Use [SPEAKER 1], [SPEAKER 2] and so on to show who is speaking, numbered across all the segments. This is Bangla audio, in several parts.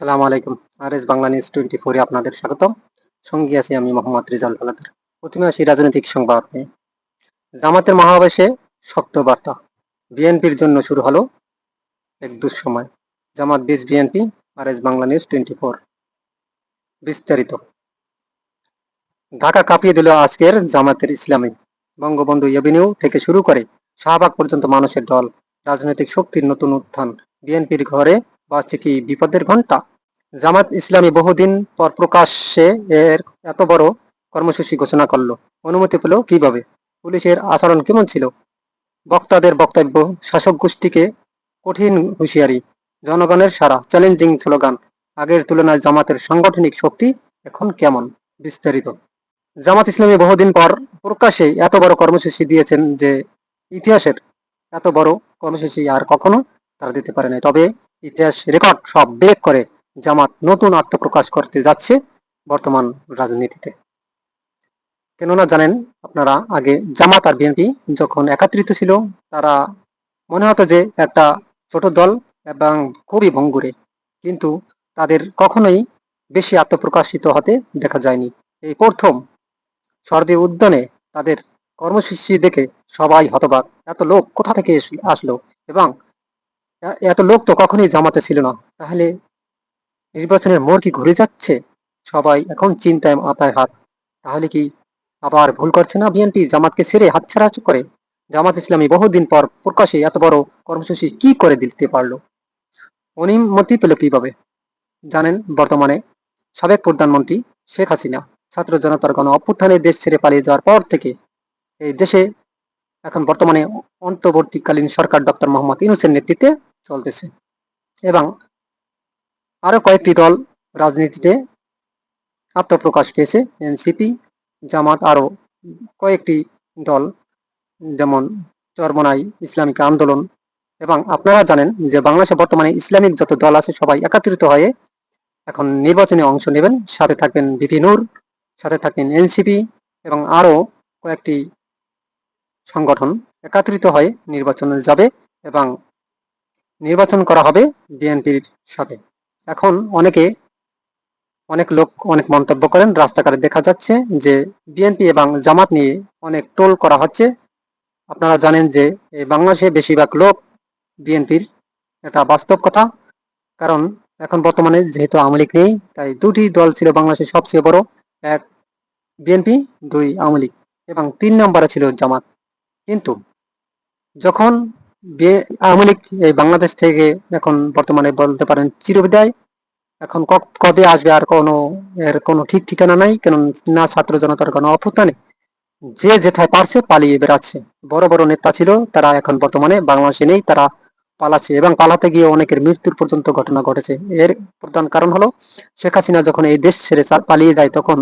[SPEAKER 1] সালাম আলাইকুম। R S Bangla news twenty ফোরে আপনাদের স্বাগতম। সঙ্গে আছি আমি মোহাম্মদ রিজাল হালাদার প্রথমে আসি রাজনৈতিক সংবাদ নিয়ে। জামাতের মহাবেশে শক্ত বার্তা। বিএনপির জন্য শুরু হলো এক দুঃসময়। জামাত বিশ BNP R S Bangla news twenty four বিস্তারিত। ঢাকা কাঁপিয়ে দিল আজকের জামাতের ইসলামী। বঙ্গবন্ধু এভিনিউ থেকে শুরু করে শাহবাগ পর্যন্ত মানুষের দল। রাজনৈতিক শক্তির নতুন উত্থান। বিএনপির ঘরে বাজছে কি বিপদের ঘণ্টা জামাত ইসলামী বহুদিন পর প্রকাশ্যে এর এত বড় কর্মসূচি ঘোষণা করল। অনুমতি পেল কীভাবে? পুলিশের আচরণ কেমন ছিল? বক্তাদের বক্তব্য, শাসক গোষ্ঠীকে কঠিন হুঁশিয়ারি, জনগণের সারা চ্যালেঞ্জিং স্লোগান, আগের তুলনায় জামাতের সাংগঠনিক শক্তি এখন কেমন? বিস্তারিত। জামাত ইসলামী বহুদিন পর প্রকাশ্যে এত বড় কর্মসূচি দিয়েছেন যে ইতিহাসের এত বড় কর্মসূচি আর কখনো তারা দিতে পারে নাই। তবে ইতিহাস রেকর্ড সব ব্রেক করে জামাত নতুন আত্মপ্রকাশ করতে যাচ্ছে বর্তমান রাজনীতিতে। কেননা জানেন আপনারা, আগে জামাত আর বিএনপি যখন একাত্রিত ছিল, তারা মনে হতো যে একটা ছোট দল এবং খুবই ভঙ্গুরে। কিন্তু তাদের কখনোই বেশি আত্মপ্রকাশিত হতে দেখা যায়নি। এই প্রথম সর্দে উদ্যানে তাদের কর্মসূচি দেখে সবাই হতবাক। এত লোক কোথা থেকে আসলো? এবং এত লোক তো কখনোই জামাতে ছিল না। তাহলে নির্বাচনের মোড় কি ঘুরে যাচ্ছে? সবাই এখন চিন্তায় মাথায় হাত। তাহলে কি আবার ভুল করছে না বিএনপি জামাতকে ছেড়ে হাতছাড়া করে? জামাত ইসলামী বহুদিন পর প্রকাশে এত বড় কর্মসূচি কি করে দিতে পারল? অনুমতি পেল কীভাবে? জানেন, বর্তমানে সাবেক প্রধানমন্ত্রী শেখ হাসিনা ছাত্র জনতার গণ অভ্যুত্থানে দেশ ছেড়ে পালিয়ে যাওয়ার পর থেকে এই দেশে এখন বর্তমানে অন্তর্বর্তীকালীন সরকার ডক্টর মোহাম্মদ ইউনুসের নেতৃত্বে চলতেছে। এবং আরও কয়েকটি দল রাজনীতিতে আত্মপ্রকাশ পেয়েছে। এনসিপি, জামাত আরও কয়েকটি দল, যেমন চরমনাই, ইসলামিক আন্দোলন এবং আপনারা জানেন যে বাংলাদেশে বর্তমানে ইসলামিক যত দল আছে সবাই একত্রিত হয়ে এখন নির্বাচনে অংশ নেবেন। সাথে থাকবেন বিপি নূর, সাথে থাকবেন এনসিপি এবং আরও কয়েকটি সংগঠন একত্রিত হয়ে নির্বাচনে যাবে এবং নির্বাচন করা হবে বিএনপির সাথে। এখন অনেকে, অনেক লোক অনেক মন্তব্য করেন, রাস্তাঘাটে দেখা যাচ্ছে যে বিএনপি এবং জামাত নিয়ে অনেক টোল করা হচ্ছে। আপনারা জানেন যে এই বাংলাদেশে বেশিরভাগ লোক বিএনপির এটা বাস্তব কথা। কারণ এখন বর্তমানে যেহেতু আওয়ামী লীগ নেই, তাই দুটি দল ছিল বাংলাদেশের সবচেয়ে বড়, এক বিএনপি, দুই আওয়ামী লীগ এবং তিন নম্বরে ছিল জামাত। কিন্তু যখন আওয়ামী লীগ বাংলাদেশ থেকে এখন বর্তমানে বলতে পারেন চিরবিদায়। এখন কবে আসবে আর কোনো, এর কোনো ঠিক ঠিকানা নাই কেন না ছাত্র জনতার কোনো অভ্যুত্থানে যে যেথায় পারছে পালিয়ে বেড়াচ্ছে। বড় বড় নেতা ছিল, তারা এখন বর্তমানে বাংলাদেশে নেই, তারা পালাচ্ছে এবং পালাতে গিয়ে অনেকের মৃত্যুর পর্যন্ত ঘটনা ঘটেছে। এর প্রধান কারণ হলো, শেখ হাসিনা যখন এই দেশ ছেড়ে পালিয়ে যায়, তখন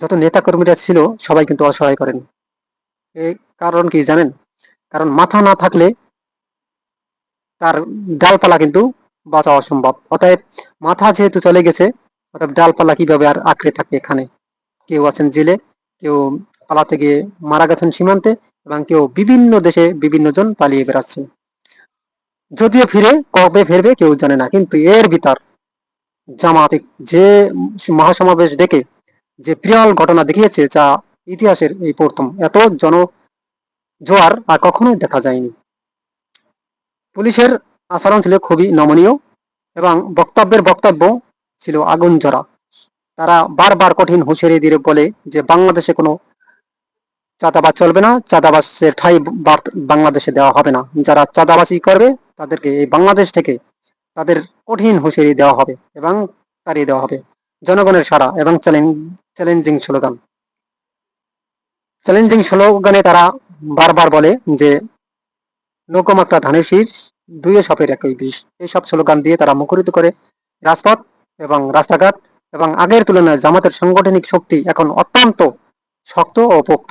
[SPEAKER 1] যত নেতা কর্মীরা ছিল, সবাই কিন্তু অসহায় করেন। এই কারণ কি জানেন? কারণ মাথা না থাকলে তার ডালপালা কিন্তু বাঁচা অসম্ভব। অতএব মাথা যেহেতু চলে গেছে, অতএব ডালপালা কীভাবে আর আঁকড়ে থাকে এখানে? কেউ আছেন জেলে, কেউ পালাতে গিয়ে মারা গেছেন সীমান্তে এবং কেউ বিভিন্ন দেশে বিভিন্ন জন পালিয়ে বেড়াচ্ছেন যদিও ফিরে, কবে ফিরবে কেউ জানে না, কিন্তু এর ভিতর জামাতে যে মহাসমাবেশ ডেকে যে বিরল ঘটনা দেখিয়েছে, যা ইতিহাসের এই প্রথম, এত জন জোয়ার আর কখনোই দেখা যায়নি। পুলিশের আচরণ ছিল খুবই নমনীয় এবং বক্তব্যের বক্তব্য ছিল আগুন জরা তারা বারবার কঠিন হুঁশিয়ারি দিয়ে বলে যে, বাংলাদেশে কোনো চাঁদাবাজ চলবে না চাঁদাবাসের ঠাই বাংলাদেশে দেওয়া হবে না। যারা চাঁদাবাজি করবে, তাদেরকে এই বাংলাদেশ থেকে তাদের কঠিন হুঁশিয়ারি দেওয়া হবে এবং তাড়িয়ে দেওয়া হবে। জনগণের সারা এবং চ্যালেঞ্জিং স্লোগান। চ্যালেঞ্জিং স্লোগানে তারা বারবার বলে যে নৌকমাকড়া ধানের শীষ দুইয়ে সপের একই বিষ। এইসব স্লোগান দিয়ে তারা মুখরিত করে রাজপথ এবং রাস্তাঘাট এবং আগের তুলনায় জামাতের সাংগঠনিক শক্তি এখন অত্যন্ত শক্ত ও পোক্ত।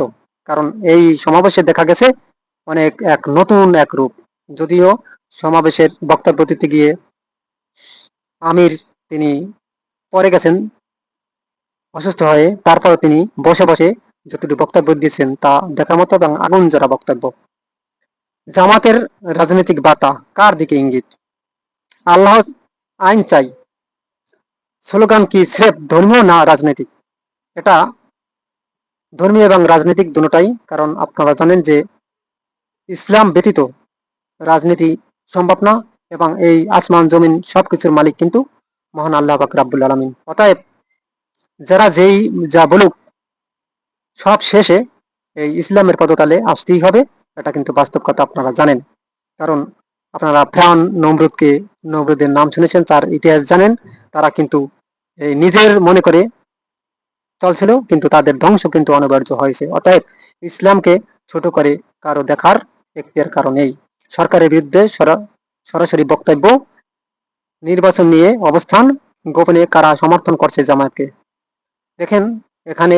[SPEAKER 1] কারণ এই সমাবেশে দেখা গেছে অনেক এক নতুন এক রূপ। যদিও সমাবেশের বক্তব্য দিতে গিয়ে আমির তিনি পরে গেছেন, অসুস্থ হয়ে তারপর তিনি বসে বসে যতটুকু বক্তব্য দিয়েছেন তা দেখার মতো এবং আগুন জোড়া বক্তব্য। জামাতের রাজনৈতিক বার্তা কার দিকে ইঙ্গিত? আল্লাহ আইন চাই। স্লোগান কি স্রেফ ধর্মীয় না রাজনৈতিক? এটা ধর্মীয় এবং রাজনৈতিক দুটাই, কারণ আপনারা জানেন যে ইসলাম ব্যতীত রাজনীতি সম্ভব না এবং এই আসমান জমিন সবকিছুর মালিক কিন্তু মহান আল্লাহ পাক রাব্বুল আলমিন। অতএব যারা যেই যা বলুক সব শেষে এই ইসলামের পদতালে আসতেই হবে। এটা কিন্তু বাস্তব কথা, আপনারা জানেন। কারণ আপনারা ফ্রাউন নমরুদকে, নমরুদের নাম শুনেছেন, তার ইতিহাস জানেন। তারা কিন্তু এই নিজের মনে করে চলছিল, কিন্তু তাদের ধ্বংস কিন্তু অনিবার্য হয়েছে। অতএব ইসলামকে ছোট করে কারও দেখার এখতিয়ার কারণ সরকারের বিরুদ্ধে সরা- সরাসরি বক্তব্য, নির্বাচন নিয়ে অবস্থান গোপনে কারা সমর্থন করছে জামায়াতকে? দেখেন, এখানে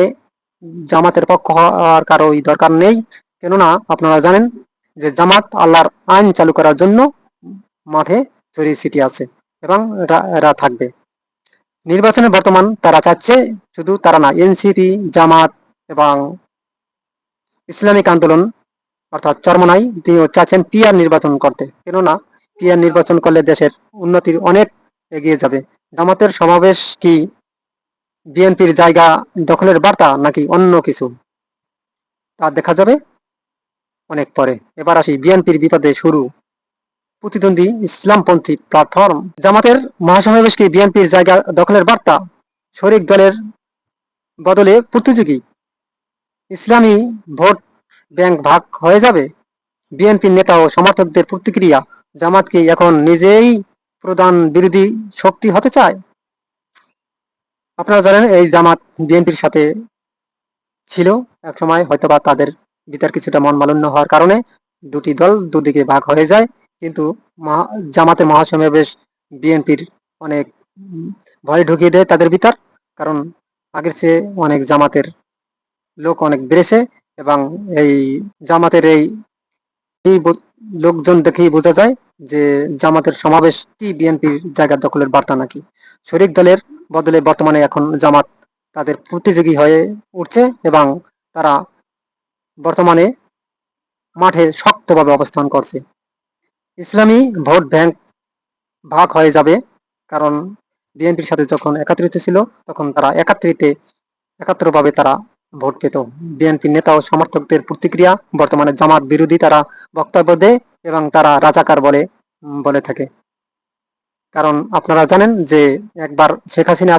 [SPEAKER 1] জামাতের পক্ষ হওয়ার কারোই দরকার নেই। কেননা আপনারা জানেন যে জামাত আল্লাহর আইন চালু করার জন্য মাঠে ছড়িয়ে সিটি আছে এবং এরা- এরা থাকবে। নির্বাচনে বর্তমান তারা চাচ্ছে শুধু তারা না, এনসিপি, জামাত এবং ইসলামিক আন্দোলন অর্থাৎ চরমনাই তিনিও চাচ্ছেন পিয়ার নির্বাচন করতে। কেননা পিয়ার নির্বাচন করলে দেশের উন্নতির অনেক এগিয়ে যাবে। জামাতের সমাবেশ কি বিএনপির জায়গা দখলের বার্তা নাকি অন্য কিছু? তা দেখা যাবে। অনেক পরে। এবার আসি বিএনপির বিপদে শুরু। প্রতিদ্বন্দ্বী ইসলামপন্থী প্ল্যাটফর্ম। জামাতের মহাসমাবেশ কি বিএনপির জায়গা দখলের বার্তা। শরিক দলের বদলে প্রতিযোগী। ইসলামী ভোট ব্যাংক ভাগ হয়ে যাবে। বিএনপির নেতা ও সমর্থকদের প্রতিক্রিয়া। জামাত কি এখন নিজেই প্রধান বিরোধী শক্তি হতে চায়। আপনারা জানেন এই জামাত বিএনপির সাথে ছিল। এক সময় হয়তোবা তাদের ভিতর কিছুটা মন মালিন্য হওয়ার কারণে দুটি দল দুদিকে ভাগ হয়ে যায়। কিন্তু জামাতের মহাসমাবেশ বিএনপির অনেক ভয় ঢুকিয়ে দেয় তাদের ভিতর। কারণ আগের চেয়ে অনেক জামাতের লোক অনেক বেড়েছে এবং এই জামাতের এই লোকজন দেখেই বোঝা যায় যে জামাতের সমাবেশ কি বিএনপির জায়গা দখলের বার্তা নাকি। শরিক দলের বদলে বর্তমানে এখন জামাত তাদের প্রতিযোগী হয়ে উঠছে এবং তারা বর্তমানে মাঠে শক্তভাবে অবস্থান করছে। ইসলামী ভোট ব্যাংক ভাগ হয়ে যাবে কারণ বিএনপির সাথে যখন একাত্রিত ছিল, তখন তারা একাত্রিতে, একাত্রভাবে তারা ভোট পেত। বিএনপি নেতা ও সমর্থকদের প্রতিক্রিয়া, বর্তমানে জামাত বিরোধী তারা বক্তব্য দেয় এবং তারা রাজাকার বলে বলে থাকে। কারণ আপনারা জানেন যে একবার শেখ হাসিনা,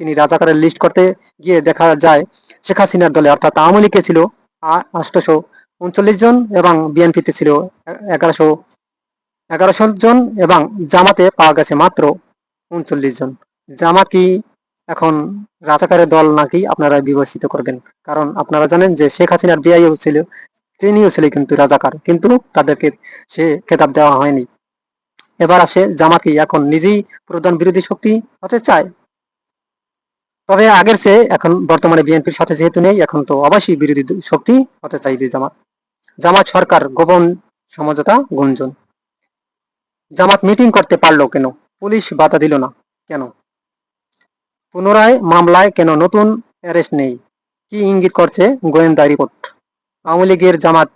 [SPEAKER 1] তিনি রাজাকারের লিস্ট করতে গিয়ে দেখা যায়, শেখ হাসিনার দলে অর্থাৎ আওয়ামী লীগে ছিল আষ্টশো উনচল্লিশ জন এবং বিএনপিতে ছিল এগারোশো এগারোশো জন এবং জামাতে পাওয়া গেছে মাত্র উনচল্লিশ জন। জামাত কি এখন রাজাকারের দল নাকি আপনারা বিবেচিত করবেন? কারণ আপনারা জানেন যে শেখ হাসিনার বিআইও ছিল, তিনিও ছিল কিন্তু রাজাকার, কিন্তু তাদেরকে সে খেতাব দেওয়া হয়নি। এবার আসে জামাত কি এখন নিজেই প্রধান বিরোধী শক্তি হতে চায়? তবে আগের চেয়ে এখন বর্তমানে বিএনপির সাথে যেহেতু নেই, এখন তো অবশ্যই বিরোধী শক্তি হতে চাইবে জামাত। জামাত সরকার গোপন সমঝোতা গুঞ্জন। জামাত মিটিং করতে পারল কেন? পুলিশ বাধা দিল না কেন? পুনরায় মামলায় কেন নতুন অ্যারেস্ট নেই? কি ইঙ্গিত করছে গোয়েন্দা রিপোর্ট? আওয়ামী লীগের জামাত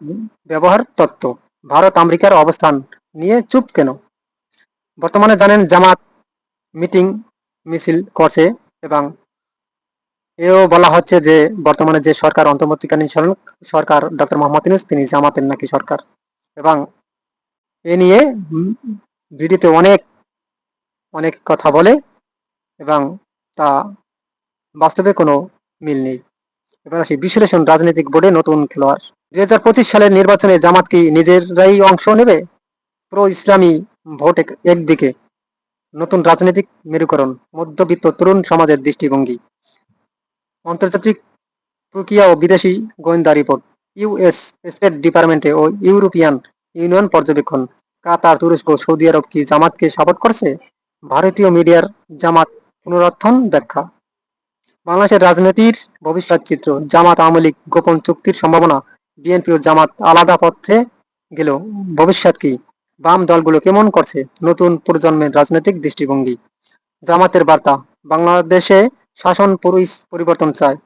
[SPEAKER 1] ব্যবহার তত্ত্ব। ভারত আমেরিকার অবস্থান নিয়ে চুপ কেন? বর্তমানে জানেন জামাত মিটিং মিছিল করছে এবং এও বলা হচ্ছে যে, বর্তমানে যে সরকার অন্তর্বর্তীকালীন সর- সরকার ডক্টর মোহাম্মদ ইউনূস, তিনি জামাতের নাকি সরকার। এবং এ নিয়ে ভিডিওতে অনেক অনেক কথা বলে এবং তা বাস্তবে কোনো মিল নেই। এবার আসি বিশ্লেষণ রাজনৈতিক বোর্ডে নতুন খেলোয়াড়। দুই হাজার পঁচিশ সালের নির্বাচনে জামাত কি নিজেরাই অংশ নেবে? প্রো ইসলামী ভোট একদিকে নতুন রাজনৈতিক মেরুকরণ, মধ্যবিত্ত তরুণ সমাজের দৃষ্টিভঙ্গি। আন্তর্জাতিক প্রক্রিয়া ও বিদেশি গোয়েন্দা রিপোর্ট ইউএস স্টেট ডিপার্টমেন্টে ও ইউরোপিয়ান ইউনিয়ন পর্যবেক্ষণ। কাতার, তুরস্ক, সৌদি আরব কি জামাতকে সাপোর্ট করছে? ভারতীয় মিডিয়ার জামাত পুনরুত্থান ব্যাখ্যা। বাংলাদেশের রাজনীতির ভবিষ্যৎ চিত্র, জামাত আওয়ামী লীগ গোপন চুক্তির সম্ভাবনা। বিএনপি ও জামাত আলাদা পথে গেল ভবিষ্যৎ কি? বাম দলগুলো কেমন করছে? নতুন প্রজন্মের রাজনৈতিক দৃষ্টিভঙ্গি। জামাতের বার্তা, বাংলাদেশে শাসন পরিবর্তন চায়।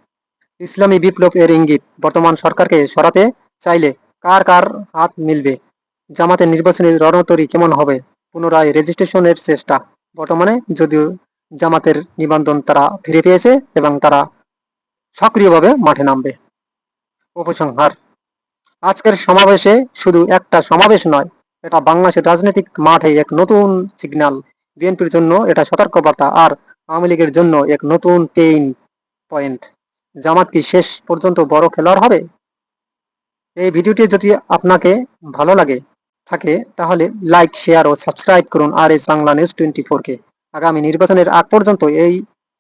[SPEAKER 1] ইসলামী বিপ্লব এর ইঙ্গিত, বর্তমান সরকারকে সরাতে চাইলে কার কার হাত মিলবে? জামাতের নির্বাচনী রণতরী কেমন হবে? পুনরায় রেজিস্ট্রেশনের চেষ্টা। বর্তমানে যদিও জামাতের নিবন্ধন তারা ফিরে পেয়েছে এবং তারা সক্রিয়ভাবে মাঠে নামবে। উপসংহার। আজকের সমাবেশে শুধু একটা সমাবেশ নয়, এটা বাংলাদেশের রাজনৈতিক মাঠে এক নতুন সিগন্যাল বিএনপির জন্য এটা সতর্কবার্তা। আর আওয়ামী লীগের জন্য এক নতুন পেইন পয়েন্ট জামাত কি শেষ পর্যন্ত বড় খেলোয়াড় হবে? এই ভিডিওটি যদি আপনাকে ভালো লাগে থাকে, তাহলে লাইক শেয়ার ও সাবস্ক্রাইব করুন R S Bangla news twenty ফোরকে আগামী নির্বাচনের আগ পর্যন্ত এই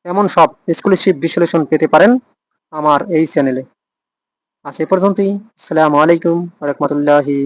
[SPEAKER 1] এমন সব স্কলারশিপ বিশ্লেষণ পেতে পারেন আমার এই চ্যানেলে আজ এ পর্যন্তই। আসসালামু আলাইকুম রহমতুল্লাহি